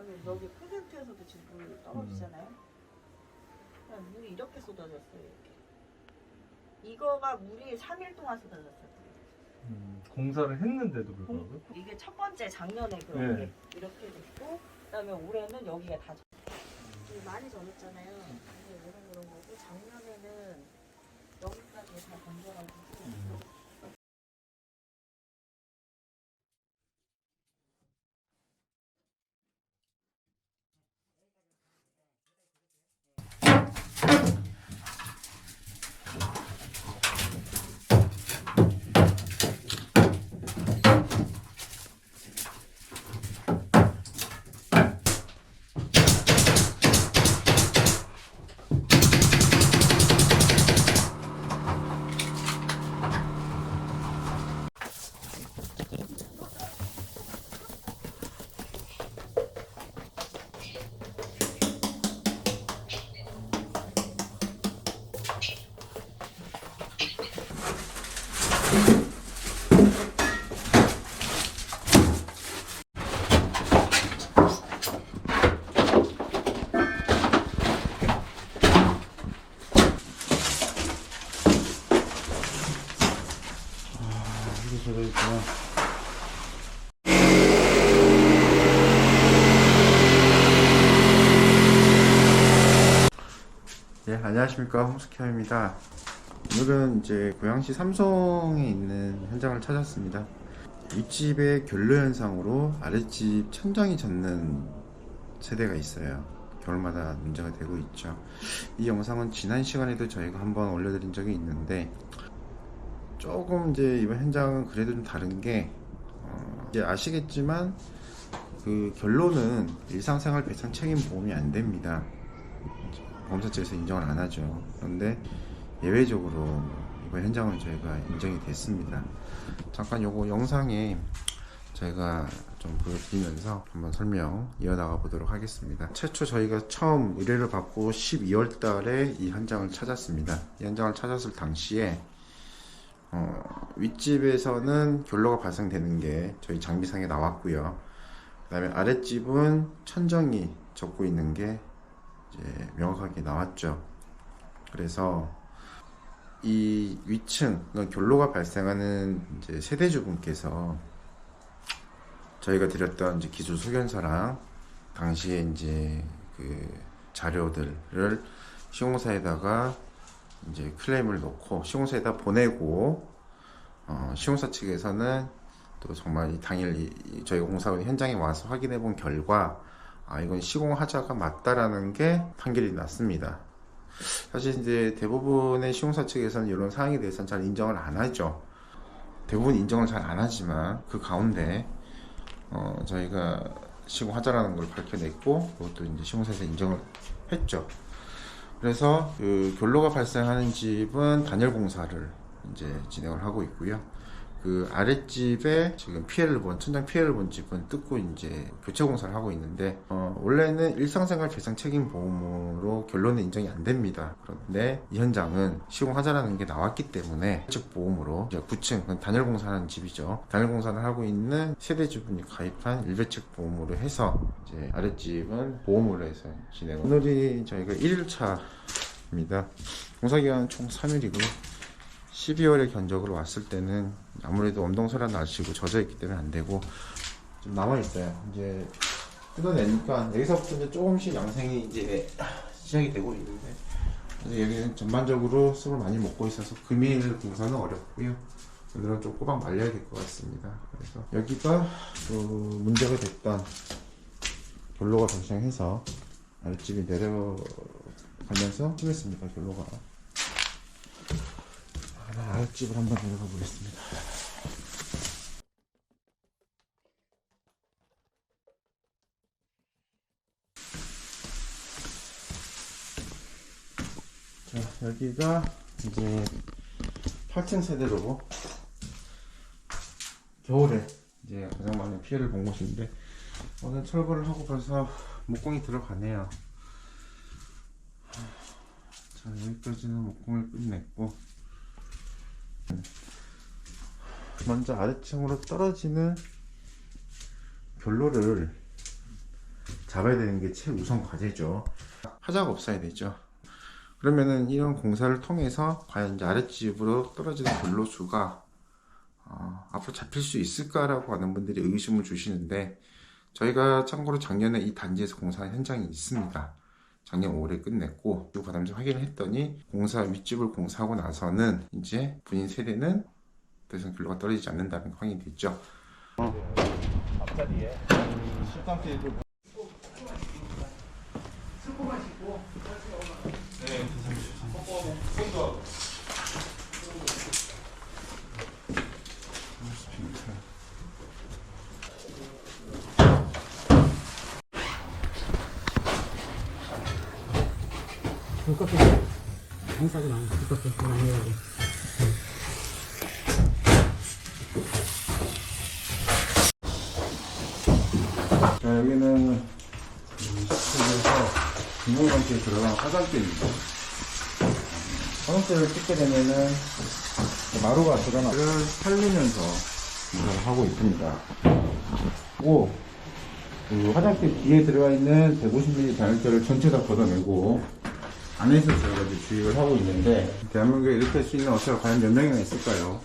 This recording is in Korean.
여기, 여기 콘센트에서도 지금 물 떨어지잖아요. 그냥 물이 이렇게 쏟아졌어요. 이렇게. 이거가 물이 3일 동안 쏟아졌어요. 음, 공사를 했는데도 불구하고. 이게 첫 번째 작년에 그런 네. 게 이렇게 됐고 그다음에 올해는 여기가 다 젖- 이게 많이 젖었잖아요. 근데 올해는 그런 거고 작년에는 여기 네, 안녕하십니까. 홍숙현입니다. 오늘은 이제 고양시 삼성에 있는 현장을 찾았습니다. 윗집의 결로 현상으로 아랫집 천장이 젖는 세대가 있어요. 겨울마다 문제가 되고 있죠. 이 영상은 지난 시간에도 저희가 한번 올려드린 적이 있는데 조금 이제 이번 현장은 그래도 좀 다른 게 어, 이제 아시겠지만 그 결론은 일상생활 배상 책임 보험이 안 됩니다. 보험사 측에서 인정을 안 하죠. 그런데 예외적으로 이번 현장은 저희가 인정이 됐습니다. 잠깐 요거 영상에 저희가 좀 보여드리면서 한번 설명 이어나가 보도록 하겠습니다. 최초 저희가 처음 의뢰를 받고 12월 달에 이 현장을 찾았습니다. 이 현장을 찾았을 당시에 어, 윗집에서는 결로가 발생되는 게 저희 장비상에 나왔고요. 그 다음에 아랫집은 천정이 젖고 있는 게 이제 명확하게 나왔죠. 그래서 이 위층, 그러니까 결로가 발생하는 이제 세대주분께서 저희가 드렸던 이제 기술 소견서랑 당시에 이제 그 자료들을 시공사에다가 이제 클레임을 넣고 시공사에다 보내고 어, 시공사 측에서는 또 정말 이 당일 저희가 공사원 현장에 와서 확인해 본 결과 아 이건 시공하자가 맞다라는 게 판결이 났습니다. 사실 이제 대부분의 시공사 측에서는 이런 사항에 대해서는 잘 인정을 안 하죠. 대부분 인정을 잘 안 하지만 그 가운데 어, 저희가 시공하자라는 걸 밝혀냈고 그것도 이제 시공사에서 인정을 했죠. 그래서 그 결로가 발생하는 집은 단열 공사를 이제 진행을 하고 있고요. 그 아랫집에 지금 피해를 본 천장 피해를 본 집은 뜯고 이제 교체 공사를 하고 있는데 어, 원래는 일상생활 배상 책임 보험으로 결론은 인정이 안 됩니다. 그런데 이 현장은 시공 하자라는 게 나왔기 때문에 즉 보험으로 이제 9층 그건 단열 공사하는 집이죠. 단열 공사를 하고 있는 세대 주분이 가입한 일배측 보험으로 해서 이제 아랫집은 보험으로 해서 진행. 오늘이 저희가 1일차입니다. 공사 기간 총 3일이고 12월에 견적으로 왔을 때는 아무래도 엄동설한 날씨고 젖어 있기 때문에 안 되고 좀 남아 있어요. 이제 뜯어내니까 여기서부터 이제 조금씩 양생이 이제 시작이 되고 있는데 여기는 전반적으로 습을 많이 먹고 있어서 금일 공사는 어렵고요. 오늘은 좀 꼬박 말려야 될 것 같습니다. 그래서 여기가 또 문제가 됐던 결로가 발생해서 아랫집이 내려가면서 심했습니다. 결로가. 아, 아랫집을 한번 내려가 보겠습니다. 자, 여기가 이제 8층 세대로 겨울에 이제 가장 많은 피해를 본 곳인데 오늘 철거를 하고 벌써 목공이 들어가네요. 자, 여기까지는 목공을 끝냈고 먼저 아래층으로 떨어지는 결로를 잡아야 되는 게 최우선 과제죠. 하자가 없어야 되죠. 그러면은 이런 공사를 통해서 과연 이제 아랫집으로 떨어지는 근로수가 어, 앞으로 잡힐 수 있을까라고 하는 분들이 의심을 주시는데 저희가 참고로 작년에 이 단지에서 공사한 현장이 있습니다. 작년 5월에 끝냈고 그 다음에 확인을 했더니 공사 윗집을 공사하고 나서는 이제 본인 세대는 더 이상 근로가 떨어지지 않는다는 확인이 됐죠. 앞자리에 자, 여기는 시청에서 중앙관계에 들어간 화장대입니다. 화장대를 찍게 되면은 마루가 들어가를 살리면서 공사를 하고 있습니다. 그리고 그 화장대 뒤에 들어가 있는 150mm 단열재를 전체 다 걷어내고 안에서 저희가 이제 주입을 하고 있는데 대한민국에 이렇게 할 수 있는 업체가 과연 몇 명이나 있을까요?